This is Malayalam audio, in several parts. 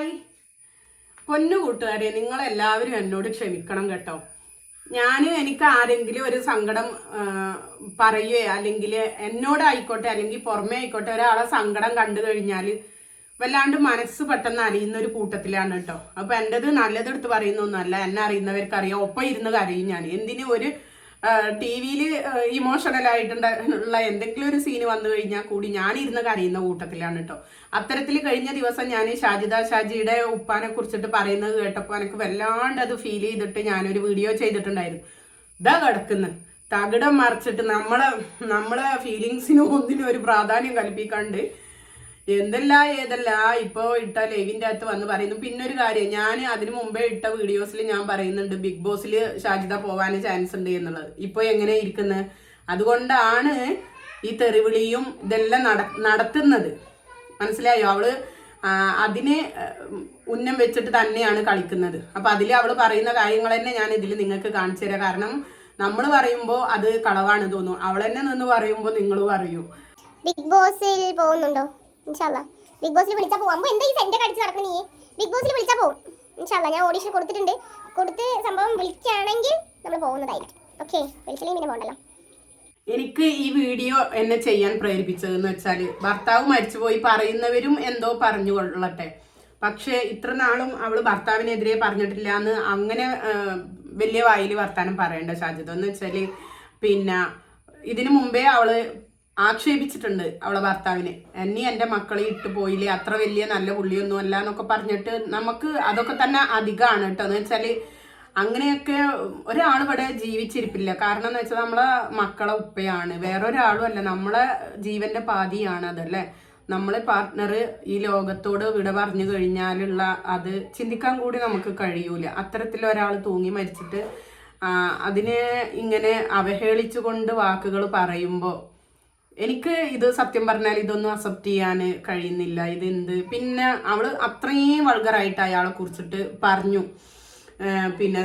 ഹായ്. പൊന്നു കൂട്ടുകാരെ നിങ്ങളെല്ലാവരും എന്നോട് ക്ഷമിക്കണം കേട്ടോ. ഞാൻ എനിക്ക് ആരെങ്കിലും ഒരു സങ്കടം പറയുകയോ അല്ലെങ്കിൽ എന്നോടായിക്കോട്ടെ അല്ലെങ്കിൽ പുറമേ ആയിക്കോട്ടെ ഒരാളെ സങ്കടം കണ്ടു കഴിഞ്ഞാൽ വല്ലാണ്ട് മനസ്സ് പെട്ടെന്ന് അറിയുന്ന ഒരു കൂട്ടത്തിലാണ് കേട്ടോ. അപ്പോൾ എന്റെത് നല്ലതെടുത്ത് പറയുന്നൊന്നുമല്ല. എന്നെ അറിയുന്നവർക്ക് അറിയാം ഒപ്പം ഇരുന്ന് കരയും ഞാൻ. എന്തിനും ഒരു ടി വിയിൽ ഇമോഷണൽ ആയിട്ടുള്ള എന്തെങ്കിലും ഒരു സീന് വന്നു കഴിഞ്ഞാൽ കൂടി ഞാൻ ഇരുന്ന് കരയുന്ന കൂട്ടത്തിലാണ് കേട്ടോ അത്തരത്തിൽ കഴിഞ്ഞ ദിവസം ഞാൻ ഷാജിദ ഷാജിയുടെ ഉപ്പാനെ കുറിച്ചിട്ട് പറയുന്നത് കേട്ടപ്പോൾ എനിക്ക് വല്ലാണ്ട് അത് ഫീൽ ചെയ്തിട്ട് ഞാനൊരു വീഡിയോ ചെയ്തിട്ടുണ്ടായിരുന്നു. ഇതാ കിടക്കുന്നു. തകിടം മറിച്ചിട്ട് നമ്മളെ നമ്മളെ ഫീലിങ്സിനും ഒന്നിനും ഒരു പ്രാധാന്യം കൽപ്പിക്കാണ്ട് എന്തല്ല ഏതല്ല ഇപ്പൊ ഇട്ട ലൈവിന്റെ അകത്ത് വന്ന് പറയുന്നു. പിന്നെ ഒരു കാര്യം ഞാൻ അതിനു മുമ്പേ ഇട്ട വീഡിയോസിൽ ഞാൻ പറയുന്നുണ്ട് ബിഗ് ബോസിൽ ഷാജിദ പോവാൻ ചാൻസ് ഉണ്ട് എന്നുള്ളത്. ഇപ്പൊ എങ്ങനെ ഇരിക്കുന്നത് അതുകൊണ്ടാണ് ഈ തെറിവിളിയും ഇതെല്ലാം നട നടത്തുന്നത്. മനസ്സിലായോ? അവൾ അതിനെ ഉന്നം വെച്ചിട്ട് തന്നെയാണ് കളിക്കുന്നത്. അപ്പൊ അതിൽ അവൾ പറയുന്ന കാര്യങ്ങൾ തന്നെ ഞാൻ ഇതിൽ നിങ്ങൾക്ക് കാണിച്ചു തരാം. കാരണം നമ്മൾ പറയുമ്പോൾ അത് കളവാണ് തോന്നും അവൾ തന്നെ നിന്ന് പറയുമ്പോൾ നിങ്ങൾ പറയൂ. ബിഗ് ബോസിൽ പോകുന്നുണ്ടോ? ബിഗ് ബോസിൽ വിളിച്ചാൽ പോകും അമ്മ എന്താ ഈ സെന്റ് കടിച്ച് നടക്കുന്ന? നീ ബിഗ് ബോസിൽ വിളിച്ചാൽ പോകും ഇൻഷാല്ല ഞാൻ ഓഡീഷൻ കൊടുത്തിട്ടുണ്ട്. കൊടുത്ത് സംഭവം വിളിക്കുകയാണെങ്കിൽ നമ്മൾ പോകുന്നതായിരിക്കും. ഓക്കെ വിളിച്ചില്ലെങ്കിൽ പിന്നെ പോകണ്ടല്ലോ എനിക്ക് ഈ വീഡിയോ എന്നെ ചെയ്യാൻ പ്രേരിപ്പിച്ചതെന്ന് വെച്ചാൽ ഭർത്താവ് മരിച്ചുപോയി പറയുന്നവരും എന്തോ പറഞ്ഞു കൊള്ളട്ടെ. പക്ഷേ ഇത്ര നാളും അവൾ ഭർത്താവിനെതിരെ പറഞ്ഞിട്ടില്ല എന്ന് അങ്ങനെ വലിയ വായിൽ വർത്താനം പറയേണ്ട സാധ്യത എന്ന് വെച്ചാൽ പിന്നെ ഇതിനു മുമ്പേ അവൾ ആക്ഷേപിച്ചിട്ടുണ്ട് അവളെ ഭർത്താവിനെ. എന്നെ എന്റെ മക്കളെ ഇട്ട് പോയില്ലേ? അത്ര വലിയ നല്ല പുള്ളിയൊന്നും അല്ല എന്നൊക്കെ പറഞ്ഞിട്ട് നമുക്ക് അതൊക്കെ തന്നെ അധികമാണ് കേട്ടോ. എന്ന് വെച്ചാൽ അങ്ങനെയൊക്കെ ഒരാൾ ഇവിടെ ജീവിച്ചിരിപ്പില്ല. കാരണം എന്ന് വെച്ചാൽ നമ്മളെ മക്കളെ ഉപ്പയാണ്. വേറൊരാളും അല്ല. നമ്മളെ ജീവന്റെ പാതിയാണ് അതല്ലേ? നമ്മളെ പാർട്ട്ണർ ഈ ലോകത്തോട് വിട പറഞ്ഞു കഴിഞ്ഞാലുള്ള അത് ചിന്തിക്കാൻ കൂടി നമുക്ക് കഴിയൂല. അത്തരത്തിൽ ഒരാൾ തൂങ്ങി മരിച്ചിട്ട് അതിനെ ഇങ്ങനെ അവഹേളിച്ചുകൊണ്ട് വാക്കുകൾ പറയുമ്പോൾ എനിക്ക് ഇത് സത്യം പറഞ്ഞാൽ ഇതൊന്നും അക്സെപ്റ്റ് ചെയ്യാൻ കഴിയുന്നില്ല. ഇത് എന്ത് പിന്നെ അവൾ അത്രയും വൾഗറായിട്ട് അയാളെ കുറിച്ചിട്ട് പറഞ്ഞു. പിന്നെ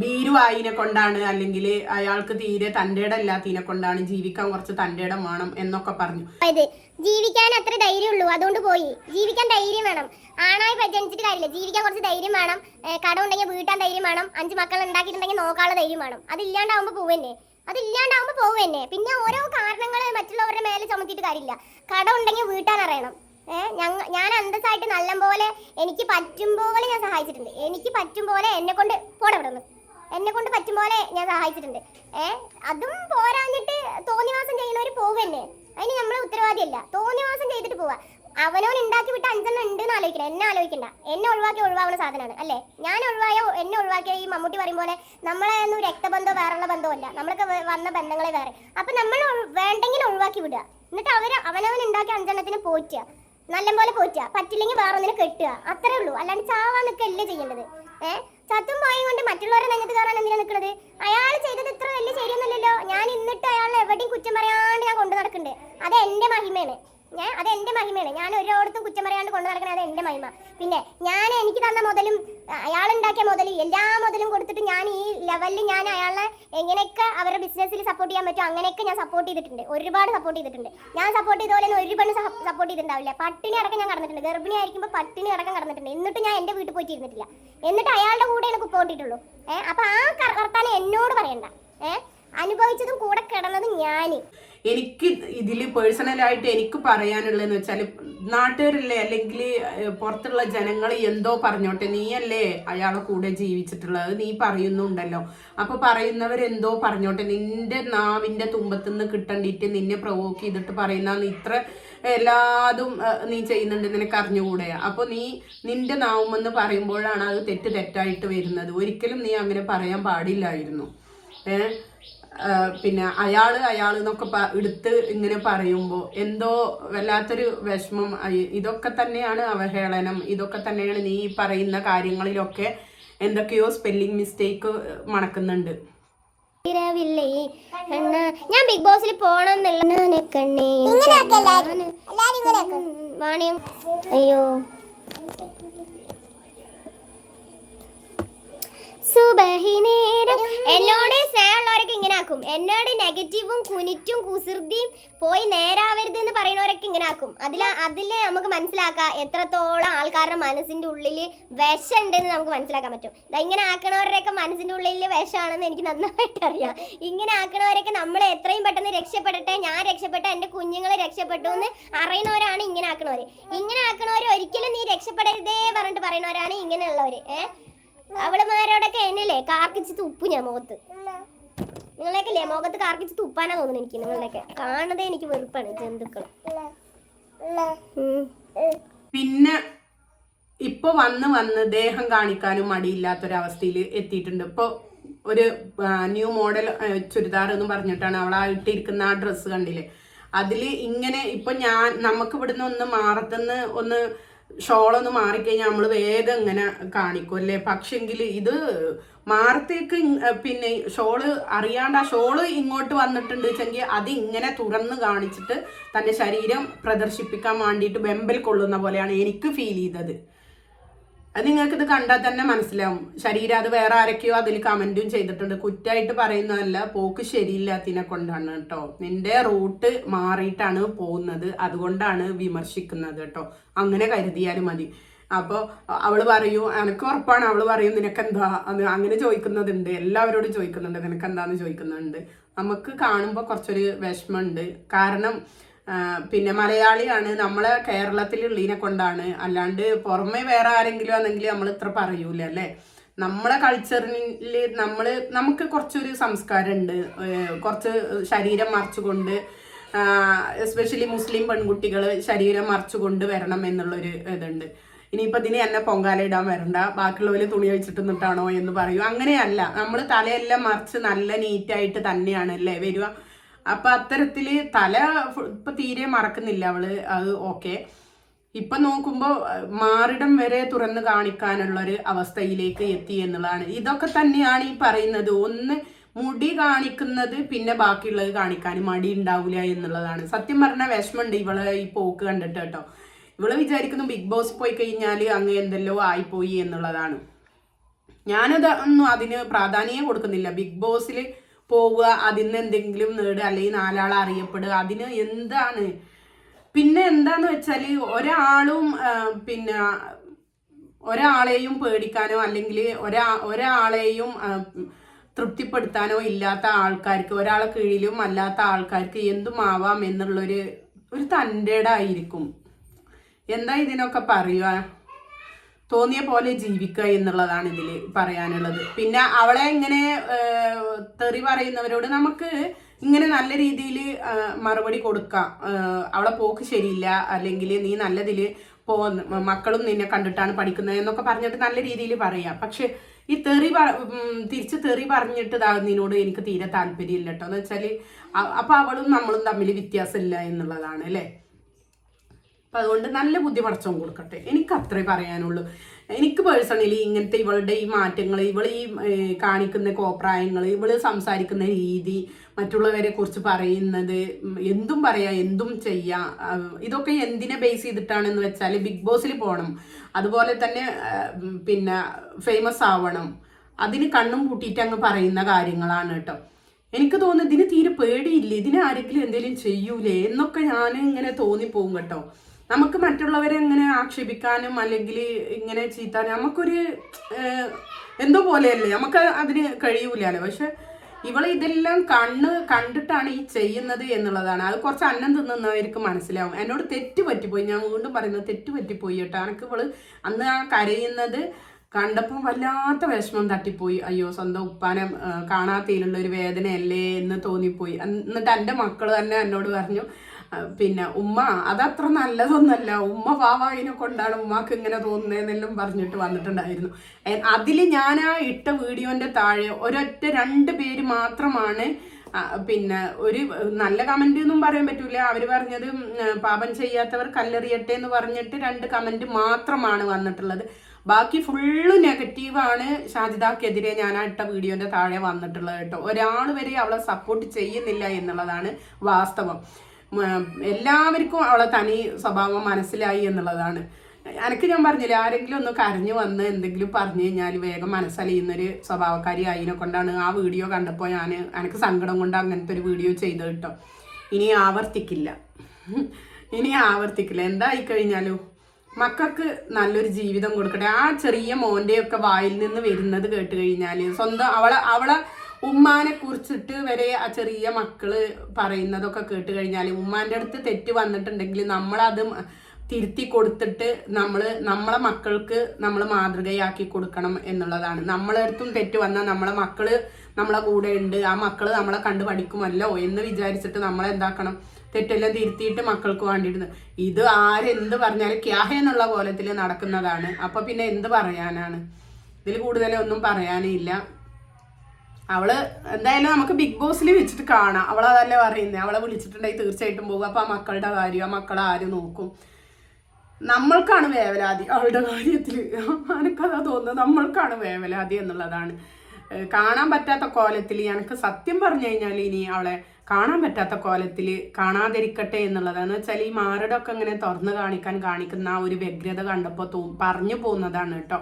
ഭീരുവായിനെ കൊണ്ടാണ് അല്ലെങ്കിൽ അയാൾക്ക് തീരെ തന്റെ ഇടമില്ലാത്തതിനെ കൊണ്ടാണ് ജീവിക്കാൻ കുറച്ച് തന്റെ ഇടം വേണം എന്നൊക്കെ പറഞ്ഞു. ജീവിക്കാൻ അത്ര ധൈര്യമുള്ളൂ. അതുകൊണ്ട് പോയി. ജീവിക്കാൻ ധൈര്യം വേണം. ആണായി പരിചരിച്ചിട്ട് കാര്യമില്ല. ജീവിക്കാൻ കുറച്ച് ധൈര്യം വേണം. കട ഉണ്ടെങ്കിൽ വീട്ടാൻ ധൈര്യം വേണം. അഞ്ച് മക്കൾ ഉണ്ടാക്കിയിട്ടുണ്ടെങ്കിൽ നോക്കാനുള്ള ധൈര്യം വേണം. അത് ഇല്ലാണ്ടാവുമ്പോൾ പോവന്നെ അത് പോകും പിന്നെ ഓരോ കാരണങ്ങൾ മറ്റുള്ളവരുടെ മേലെ ചുമത്തിയിട്ട് കാര്യമില്ല. കടം ഉണ്ടെങ്കിൽ വീട്ടാൻ അറിയണം. ഞാൻ അന്തസ്സായിട്ട് നല്ലപോലെ എനിക്ക് പറ്റും പോലെ ഞാൻ സഹായിച്ചിട്ടുണ്ട്. എനിക്ക് പറ്റും പോലെ എന്നെ കൊണ്ട് പോടെ ഇവിടെ എന്നെ കൊണ്ട് പറ്റും പോലെ ഞാൻ സഹായിച്ചിട്ടുണ്ട്. ഏ അതും പോരാഞ്ഞിട്ട് തോന്നിവാസം ചെയ്യുന്നവർ പോവന്നെ അതിന് നമ്മളെ ഉത്തരവാദിയല്ല. തോന്നിവാസം ചെയ്തിട്ട് പോവാ. അവനവൻ ഉണ്ടാക്കി വിട്ട അഞ്ചെണ്ണം ഉണ്ട് എന്ന് ആലോചിക്കണം എന്നെ ആലോചിക്കണ്ട. എന്നെ ഒഴിവാക്കി ഒഴിവാകുന്ന സാധനമാണ് അല്ലേ? ഞാൻ ഒഴിവായ എന്നെ ഒഴിവാക്കിയ ഈ മമ്മൂട്ടി പറയും പോലെ നമ്മളെ ഒന്നും രക്തബന്ധോ വേറെയുള്ള ബന്ധമല്ല നമ്മളൊക്കെ വേ- വന്ന ബന്ധങ്ങളെ വേറെ. അപ്പൊ നമ്മൾ വേണ്ടെങ്കിൽ ഒഴിവാക്കി വിടുക. എന്നിട്ട് അവർ അവനവൻ ഉണ്ടാക്കിയ അഞ്ചെണ്ണത്തിന് പോറ്റുക. നല്ലപോലെ പോറ്റുക. പറ്റില്ലെങ്കിൽ വേറെ ഒന്നിനെ കെട്ടുക. അത്രേ ഉള്ളൂ. അല്ലാണ്ട് ചാവാൻ നിൽക്കല്ലേ ചെയ്യേണ്ടത്? ഏഹ് ചത്തും പോയും കൊണ്ട് മറ്റുള്ളവരെ നെഞ്ഞത്ത് കയറാൻ എന്തിനാ നിൽക്കുന്നത് അയാൾ ചെയ്തത് ഇത്ര വലിയ ശരിയൊന്നുമില്ലല്ലോ. ഞാൻ ഇന്നിട്ട് അയാളെ എവിടെയും കുറ്റം പറയാണ്ട് ഞാൻ കൊണ്ടു നടക്കുന്നുണ്ട് അത് എന്റെ മഹിമയാണ്. ഞാൻ അത് എന്റെ മഹിമയാണ്. ഞാൻ ഒരിടത്തും കുറ്റം പറയാണ്ട് കൊണ്ടു നടക്കുന്നത് അത് എന്റെ മഹിമ. പിന്നെ ഞാൻ എനിക്ക് തന്ന മുതലും അയാൾ ഉണ്ടാക്കിയ മുതൽ എല്ലാ മുതലും കൊടുത്തിട്ട് ഞാൻ ഈ ലെവലിൽ ഞാൻ അയാളെ എങ്ങനെയൊക്കെ അവരുടെ ബിസിനസ്സിൽ സപ്പോർട്ട് ചെയ്യാൻ പറ്റും അങ്ങനെയൊക്കെ ഞാൻ സപ്പോർട്ട് ചെയ്തിട്ടുണ്ട്. ഒരുപാട് സപ്പോർട്ട് ചെയ്തിട്ടുണ്ട്. ഞാൻ സപ്പോർട്ട് ചെയ്ത പോലെ ഒരു പെണ്ണ് സപ്പോർട്ട് ചെയ്തിട്ടുണ്ടാവില്ല. പട്ടിണി അടക്കം ഞാൻ കടന്നിട്ടുണ്ട്. ഗർഭിണി ആയിരിക്കുമ്പോൾ പട്ടിണി അടക്കം കടന്നിട്ടുണ്ട്. എന്നിട്ട് ഞാൻ എന്റെ വീട്ടിൽ പോയിട്ട് ഇരുന്നിട്ടില്ല. എന്നിട്ട് അയാളുടെ കൂടെ എനിക്ക് പോയിട്ടുള്ളൂ ഏഹ് അപ്പൊ ആ കർത്താനെ എന്നോട് പറയണ്ട. ഏഹ് അനുഭവിച്ചതും കൂടെ കിടന്നത് ഞാൻ. എനിക്ക് ഇതിൽ പേഴ്സണലായിട്ട് എനിക്ക് പറയാനുള്ളതെന്ന് വെച്ചാൽ നാട്ടുകാരല്ലേ അല്ലെങ്കിൽ പുറത്തുള്ള ജനങ്ങൾ എന്തോ പറഞ്ഞോട്ടെ നീയല്ലേ അയാളെ കൂടെ ജീവിച്ചിട്ടുള്ളത് നീ പറയുന്നുണ്ടല്ലോ. അപ്പൊ പറയുന്നവരെന്തോ പറഞ്ഞോട്ടെ നിന്റെ നാവിന്റെ തുമ്പത്തുനിന്ന് കിട്ടണ്ടിട്ട് നിന്നെ പ്രൊവോക്ക് ചെയ്തിട്ട് പറയുന്ന ഇത്ര എല്ലാതും നീ ചെയ്യുന്നുണ്ട് നിനക്ക് അറിഞ്ഞുകൂടെ. അപ്പൊ നീ നിന്റെ നാവുമെന്ന് പറയുമ്പോഴാണ് അത് തെറ്റ് തെറ്റായിട്ട് വരുന്നത്. ഒരിക്കലും നീ അങ്ങനെ പറയാൻ പാടില്ലായിരുന്നു. ഏഹ് പിന്നെ അയാൾ അയാൾ എന്നൊക്കെ എടുത്ത് ഇങ്ങനെ പറയുമ്പോൾ എന്തോ വല്ലാത്തൊരു വിഷമം. ഇതൊക്കെ തന്നെയാണ് അവഹേളനം ഇതൊക്കെ തന്നെയാണ് നീ ഈ പറയുന്ന കാര്യങ്ങളിലൊക്കെ എന്തൊക്കെയോ സ്പെല്ലിംഗ് മിസ്റ്റേക്ക് മണക്കുന്നുണ്ട്. ഇരവില്ലേ ഞാൻ ബിഗ് ബോസിൽ പോണം എന്നുള്ള കണ്ണേ വാണിയം. അയ്യോ. സുബഹി ആക്കും. എന്നോട് നെഗറ്റീവും കുനിറ്റും കുസൃതിയും പോയി നേരാവരുത് എന്ന് പറയുന്നവരൊക്കെ ഇങ്ങനെ ആക്കും. അതിൽ അതിൽ നമുക്ക് മനസ്സിലാക്കാം എത്രത്തോളം ആൾക്കാരുടെ മനസ്സിന്റെ ഉള്ളിൽ വിഷം ഉണ്ടെന്ന് നമുക്ക് മനസ്സിലാക്കാൻ പറ്റും. ഇങ്ങനെ ആക്കണവരുടെയൊക്കെ മനസ്സിന്റെ ഉള്ളിൽ വിഷമാണെന്ന് എനിക്ക് നന്നായിട്ട് അറിയാം. ഇങ്ങനെ ആക്കണവരൊക്കെ നമ്മൾ എത്രയും പെട്ടെന്ന് രക്ഷപ്പെടട്ടെ ഞാൻ രക്ഷപ്പെട്ട എന്റെ കുഞ്ഞുങ്ങൾ രക്ഷപ്പെട്ടു എന്ന് അറിയണവരാണ് ഇങ്ങനെ ആക്കണവർ ഇങ്ങനെ ആക്കണവർ ഒരിക്കലും നീ രക്ഷപ്പെടരുതേ പറഞ്ഞിട്ട് പറയുന്നവരാണ് ഇങ്ങനെയുള്ളവർ ഏഹ് അവളുമാരോടൊക്കെ എന്നല്ലേ കാർക്കിച്ച് തുപ്പു ഞാൻ മുഖത്ത്. നിങ്ങളെയൊക്കെ അല്ലേ മുഖത്ത് കാർക്കിച്ച് തുപ്പാനാ തോന്നുന്നു എനിക്ക് നിങ്ങളുടെയൊക്കെ കാണുന്നതേ എനിക്ക് വെറുപ്പാണ് ജന്തുക്കൾ പിന്നെ ഇപ്പൊ വന്ന് വന്ന് ദേഹം കാണിക്കാനും മടിയില്ലാത്തൊരവസ്ഥയിൽ എത്തിയിട്ടുണ്ട്. ഇപ്പൊ ഒരു ന്യൂ മോഡൽ ചുരിദാർ എന്ന് പറഞ്ഞിട്ടാണ് അവൾ ആ ഇട്ടിരിക്കുന്ന ആ ഡ്രസ്സ് കണ്ടില്ലേ? അതിൽ ഇങ്ങനെ ഇപ്പൊ ഞാൻ നമുക്ക് ഇവിടുന്ന് ഒന്ന് മാറത്തുനിന്ന് ഒന്ന് ഷോളൊന്ന് മാറിക്കഴിഞ്ഞാൽ നമ്മൾ വേഗം ഇങ്ങനെ കാണിക്കും അല്ലേ? പക്ഷെങ്കിൽ ഇത് മാറത്തേക്ക് പിന്നെ ഷോൾ അറിയാണ്ട് ആ ഷോൾ ഇങ്ങോട്ട് വന്നിട്ടുണ്ട് വെച്ചെങ്കിൽ അത് ഇങ്ങനെ തുറന്ന് കാണിച്ചിട്ട് തന്റെ ശരീരം പ്രദർശിപ്പിക്കാൻ വേണ്ടിയിട്ട് വെമ്പൽ കൊള്ളുന്ന പോലെയാണ് എനിക്ക് ഫീൽ ചെയ്തത്. അത് നിങ്ങൾക്ക് ഇത് കണ്ടാൽ തന്നെ മനസ്സിലാവും. ശരീരം അത് വേറെ ആരൊക്കെയോ അതിൽ കമന്റും ചെയ്തിട്ടുണ്ട്. കുറ്റായിട്ട് പറയുന്നതല്ല പോക്ക് ശരിയില്ലാത്തതിനെ കൊണ്ടാണ് കേട്ടോ. നിന്റെ റൂട്ട് മാറിയിട്ടാണ് പോകുന്നത്. അതുകൊണ്ടാണ് വിമർശിക്കുന്നത് കേട്ടോ. അങ്ങനെ കരുതിയാൽ മതി. അപ്പോൾ അവൾ പറയൂ എനക്ക് ഉറപ്പാണ്. അവൾ പറയും നിനക്കെന്താ? അത് അങ്ങനെ ചോദിക്കുന്നതുണ്ട്. എല്ലാവരോടും ചോദിക്കുന്നുണ്ട് നിനക്ക് നിനക്കെന്താന്ന്? ചോദിക്കുന്നുണ്ട്. നമുക്ക് കാണുമ്പോൾ കുറച്ചൊരു വിഷമമുണ്ട്. കാരണം പിന്നെ മലയാളിയാണ്. നമ്മളെ കേരളത്തിലുള്ളതിനെ കൊണ്ടാണ്. അല്ലാണ്ട് പുറമെ വേറെ ആരെങ്കിലും ആണെങ്കിൽ നമ്മൾ ഇത്ര പറയൂല അല്ലേ? നമ്മളെ കൾച്ചറിൽ നമ്മൾ നമുക്ക് കുറച്ചൊരു സംസ്കാരമുണ്ട്. കുറച്ച് ശരീരം മറച്ചുകൊണ്ട് എസ്പെഷ്യലി മുസ്ലിം പെൺകുട്ടികൾ ശരീരം മറച്ചുകൊണ്ട് വരണം എന്നുള്ളൊരു ഇതുണ്ട്. ഇനിയിപ്പോൾ ഇതിന് എന്നെ പൊങ്കാല ഇടാൻ വരണ്ട. ബാക്കിയുള്ളവർ തുണി വെച്ചിട്ട് നിന്നിട്ടാണോ എന്ന് പറയും. അങ്ങനെയല്ല. നമ്മൾ തലയെല്ലാം മറിച്ച് നല്ല നീറ്റായിട്ട് തന്നെയാണ് അല്ലേ? വരിക. അപ്പൊ അത്തരത്തിൽ തല ഇപ്പൊ തീരെ മറക്കുന്നില്ല അവൾ അത് ഓക്കെ ഇപ്പൊ നോക്കുമ്പോ അഹ് മാറിടം വരെ തുറന്ന് കാണിക്കാനുള്ള ഒരു അവസ്ഥയിലേക്ക് എത്തി എന്നുള്ളതാണ്. ഇതൊക്കെ തന്നെയാണ് ഈ പറയുന്നത്. ഒന്ന് മുടി കാണിക്കുന്നത് പിന്നെ ബാക്കിയുള്ളത് കാണിക്കാൻ മടി ഉണ്ടാവില്ല എന്നുള്ളതാണ്. സത്യം പറഞ്ഞ വിഷമമുണ്ട് ഇവളെ ഈ പോക്ക് കണ്ടിട്ട് കേട്ടോ. ഇവൾ വിചാരിക്കുന്നു ബിഗ് ബോസ് പോയി കഴിഞ്ഞാൽ അങ്ങ് എന്തെല്ലോ ആയിപ്പോയി എന്നുള്ളതാണ്. ഞാനത് ഒന്നും അതിന് പ്രാധാന്യം കൊടുക്കുന്നില്ല. ബിഗ് ബോസിൽ പോവുക അതിൽ നിന്ന് എന്തെങ്കിലും നേടുക അല്ലെങ്കിൽ നാലാൾ അറിയപ്പെടുക. അതിന് എന്താണ്? പിന്നെ എന്താന്ന് വെച്ചാൽ ഒരാളും പിന്നെ ഒരാളെയും പേടിക്കാനോ അല്ലെങ്കിൽ ഒരാ ഒരാളെയും തൃപ്തിപ്പെടുത്താനോ ഇല്ലാത്ത ആൾക്കാർക്ക് ഒരാളെ കീഴിലും അല്ലാത്ത ആൾക്കാർക്ക് എന്തും ആവാം എന്നുള്ളൊരു ഒരു തന്റെടായിരിക്കും. എന്താ ഇതിനൊക്കെ പറയുക? തോന്നിയ പോലെ ജീവിക്കുക എന്നുള്ളതാണ് ഇതിൽ പറയാനുള്ളത്. പിന്നെ അവളെ ഇങ്ങനെ തെറി പറയുന്നവരോട് നമുക്ക് ഇങ്ങനെ നല്ല രീതിയിൽ മറുപടി കൊടുക്കാം. അവളെ പോക്ക് ശരിയില്ല അല്ലെങ്കിൽ നീ നല്ലതിൽ പോ മക്കളും നിന്നെ കണ്ടിട്ടാണ് പഠിക്കുന്നത് എന്നൊക്കെ പറഞ്ഞിട്ട് നല്ല രീതിയിൽ പറയാം. പക്ഷെ ഈ തെറി തിരിച്ച് തെറി പറഞ്ഞിട്ട് ഇതാകുന്നതിനോട് എനിക്ക് തീരെ താല്പര്യമില്ല കേട്ടോ. എന്ന് വെച്ചാൽ അപ്പോൾ അവളും നമ്മളും തമ്മിൽ വ്യത്യാസമില്ല എന്നുള്ളതാണ് അല്ലേ? അപ്പൊ അതുകൊണ്ട് നല്ല ബുദ്ധി പടച്ചോൻ കൊടുക്കട്ടെ. എനിക്ക് അത്രേ പറയാനുള്ളൂ. എനിക്ക് പേഴ്സണലി ഇങ്ങനത്തെ ഇവളുടെ ഈ മാറ്റങ്ങൾ ഇവൾ ഈ കാണിക്കുന്ന കോപ്രായങ്ങൾ ഇവൾ സംസാരിക്കുന്ന രീതി മറ്റുള്ളവരെ കുറിച്ച് പറയുന്നത് എന്തും പറയാ എന്തും ചെയ്യാം ഇതൊക്കെ എന്തിനെ ബേസ് ചെയ്തിട്ടാണെന്ന് വെച്ചാൽ ബിഗ് ബോസിൽ പോകണം അതുപോലെ തന്നെ പിന്നെ ഫേമസ് ആവണം. അതിന് കണ്ണും പൂട്ടിയിട്ട് അങ്ങ് പറയുന്ന കാര്യങ്ങളാണ് കേട്ടോ. എനിക്ക് തോന്നുന്നു ഇതിന് തീരെ പേടിയില്ലേ. ഇതിന് ആരെങ്കിലും എന്തെങ്കിലും ചെയ്യൂലേ എന്നൊക്കെ ഞാൻ ഇങ്ങനെ തോന്നിപ്പോവും കേട്ടോ. നമുക്ക് മറ്റുള്ളവരെ ഇങ്ങനെ ആക്ഷേപിക്കാനും അല്ലെങ്കിൽ ഇങ്ങനെ ചീത്താനും നമുക്കൊരു എന്തോ പോലെയല്ലേ? നമുക്ക് അതിന് കഴിയൂലല്ലോ. പക്ഷെ ഇവളെ ഇതെല്ലാം കണ്ണ് കണ്ടിട്ടാണ് ഈ ചെയ്യുന്നത് എന്നുള്ളതാണ്. അത് കുറച്ച് അന്നം തിന്നുന്നവർക്ക് മനസ്സിലാവും. എന്നോട് തെറ്റ് പറ്റിപ്പോയി. ഞാൻ വീണ്ടും പറയുന്നത് തെറ്റ് പറ്റിപ്പോയി കേട്ടോ. എനിക്ക് ഇവൾ അന്ന് ആ കരയുന്നത് കണ്ടപ്പം വല്ലാത്ത വിഷമം തട്ടിപ്പോയി. അയ്യോ സ്വന്തം ഉപ്പാനെ കാണാത്തതിലുള്ള ഒരു വേദനയല്ലേ എന്ന് തോന്നിപ്പോയി. എന്നിട്ട് എന്റെ മക്കൾ തന്നെ എന്നോട് പറഞ്ഞു പിന്നെ ഉമ്മ അതത്ര നല്ലതൊന്നല്ല. ഉമ്മ പാവായിനെ കൊണ്ടാണ് ഉമ്മക്ക് ഇങ്ങനെ തോന്നുന്നതെന്നെല്ലാം പറഞ്ഞിട്ട് വന്നിട്ടുണ്ടായിരുന്നു. അതിൽ ഞാൻ ആ ഇട്ട വീഡിയോന്റെ താഴെ ഒരൊറ്റ രണ്ട് പേര് മാത്രമാണ് പിന്നെ ഒരു നല്ല കമന്റ് ഒന്നും പറയാൻ പറ്റൂല. അവർ പറഞ്ഞത് പാപം ചെയ്യാത്തവർ കല്ലെറിയട്ടെ എന്ന് പറഞ്ഞിട്ട് രണ്ട് കമന്റ് മാത്രമാണ് വന്നിട്ടുള്ളത്. ബാക്കി ഫുള്ള് നെഗറ്റീവാണ് ഷാജിദാക്കെതിരെ ഞാൻ ഇട്ട വീഡിയോന്റെ താഴെ വന്നിട്ടുള്ളത് കേട്ടോ. ഒരാൾ വരെ അവളെ സപ്പോർട്ട് ചെയ്യുന്നില്ല എന്നുള്ളതാണ് വാസ്തവം. എല്ലാവർക്കും അവളെ തനി സ്വഭാവം മനസ്സിലായി എന്നുള്ളതാണ്. എനിക്ക് ഞാൻ പറഞ്ഞില്ല ആരെങ്കിലും ഒന്ന് കരഞ്ഞു വന്ന് എന്തെങ്കിലും പറഞ്ഞു കഴിഞ്ഞാൽ വേഗം മനസ്സലിയുന്നൊരു സ്വഭാവക്കാരി ആയിനെ കൊണ്ടാണ് ആ വീഡിയോ കണ്ടപ്പോൾ ഞാൻ എനിക്ക് സങ്കടം കൊണ്ട് അങ്ങനത്തെ ഒരു വീഡിയോ ചെയ്ത് കേട്ടോ. ഇനി ആവർത്തിക്കില്ല. ഇനി ആവർത്തിക്കില്ല. എന്തായി കഴിഞ്ഞാലും മക്കൾക്ക് നല്ലൊരു ജീവിതം കൊടുക്കട്ടെ. ആ ചെറിയ മോന്റെയൊക്കെ വായിൽ നിന്ന് വരുന്നത് കേട്ട് കഴിഞ്ഞാൽ സ്വന്തം അവളെ അവളെ ഉമ്മാനെ കുറിച്ചിട്ട് വരെ ആ ചെറിയ മക്കൾ പറയുന്നതൊക്കെ കേട്ട് കഴിഞ്ഞാൽ ഉമ്മാന്റെ അടുത്ത് തെറ്റ് വന്നിട്ടുണ്ടെങ്കിൽ നമ്മളത് തിരുത്തി കൊടുത്തിട്ട് നമ്മൾ നമ്മളെ മക്കൾക്ക് നമ്മൾ മാതൃകയാക്കി കൊടുക്കണം എന്നുള്ളതാണ്. നമ്മളെ അടുത്തും തെറ്റ് വന്നാൽ നമ്മളെ മക്കൾ നമ്മളെ കൂടെ ഉണ്ട് ആ മക്കൾ നമ്മളെ കണ്ട് പഠിക്കുമല്ലോ എന്ന് വിചാരിച്ചിട്ട് നമ്മൾ എന്താക്കണം? തെറ്റെല്ലാം തിരുത്തിയിട്ട് മക്കൾക്ക് വേണ്ടിയിട്ട് ഇത് ആരെന്ത് പറഞ്ഞാലും ക്യാഹ എന്നുള്ള കോലത്തിൽ നടക്കുന്നതാണ്. അപ്പൊ പിന്നെ എന്ത് പറയാനാണ്? ഇതിൽ കൂടുതലൊന്നും പറയാനില്ല അവൾ എന്തായാലും നമുക്ക് ബിഗ് ബോസിൽ വെച്ചിട്ട് കാണാം. അവൾ അതല്ലേ പറയുന്നത് അവളെ വിളിച്ചിട്ടുണ്ടെങ്കിൽ തീർച്ചയായിട്ടും പോകും. അപ്പൊ ആ മക്കളുടെ കാര്യം ആ മക്കളെ ആര് നോക്കും? നമ്മൾക്കാണ് വേവലാതി അവളുടെ കാര്യത്തിൽ എനിക്കതാ തോന്നുന്നത്. നമ്മൾക്കാണ് വേവലാതി എന്നുള്ളതാണ്. കാണാൻ പറ്റാത്ത കോലത്തിൽ എനിക്ക് സത്യം പറഞ്ഞു കഴിഞ്ഞാൽ ഇനി അവളെ കാണാൻ പറ്റാത്ത കോലത്തിൽ കാണാതിരിക്കട്ടെ എന്നുള്ളതാണ്. വെച്ചാൽ ഈ മാരടൊക്കെ ഇങ്ങനെ തുറന്ന് കാണിക്കാൻ കാണിക്കുന്ന ആ ഒരു വ്യഗ്രത കണ്ടപ്പോൾ തോ പറഞ്ഞു പോകുന്നതാണ് കേട്ടോ.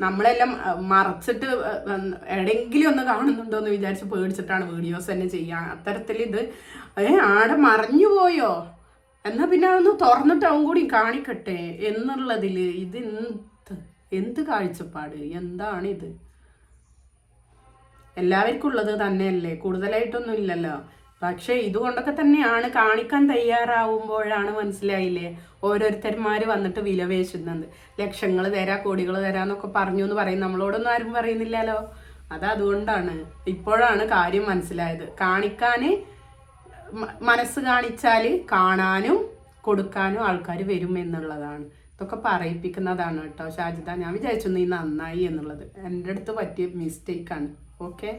നമ്മളെല്ലാം മറച്ചിട്ട് എവിടെയെങ്കിലും ഒന്ന് കാണുന്നുണ്ടോ എന്ന് വിചാരിച്ച് പേടിച്ചിട്ടാണ് വീഡിയോസ് തന്നെ ചെയ്യാൻ അത്തരത്തിൽ ഇത് ഏ ആടെ മറിഞ്ഞു പോയോ? എന്നാൽ പിന്നെ അതൊന്ന് തുറന്നിട്ട് അവൻ കൂടി കാണിക്കട്ടെ എന്നുള്ളതിൽ ഇത് എന്ത് എന്ത് കാഴ്ചപ്പാട്? എന്താണിത് എല്ലാവർക്കും ഉള്ളത് തന്നെയല്ലേ? കൂടുതലായിട്ടൊന്നും ഇല്ലല്ലോ. പക്ഷെ ഇതുകൊണ്ടൊക്കെ തന്നെയാണ് കാണിക്കാൻ തയ്യാറാവുമ്പോഴാണ് മനസ്സിലായില്ലേ? ഓരോരുത്തന്മാർ വന്നിട്ട് വിലവേശുന്നത് ലക്ഷങ്ങൾ തരാ കോടികൾ തരാന്നൊക്കെ പറഞ്ഞു എന്ന് പറയും. നമ്മളോടൊന്നും ആരും പറയുന്നില്ലല്ലോ. അത് അതുകൊണ്ടാണ് ഇപ്പോഴാണ് കാര്യം മനസ്സിലായത്. കാണിക്കാന് മനസ്സ് കാണിച്ചാൽ കാണാനും കൊടുക്കാനും ആൾക്കാർ വരും എന്നുള്ളതാണ്. ഇതൊക്കെ പറയിപ്പിക്കുന്നതാണ് കേട്ടോ. ഷാജിദ ഞാൻ വിചാരിച്ചു നീ നന്നായി എന്നുള്ളത്. എന്റെ അടുത്ത് പറ്റിയ മിസ്റ്റേക്കാണ് ഓക്കെ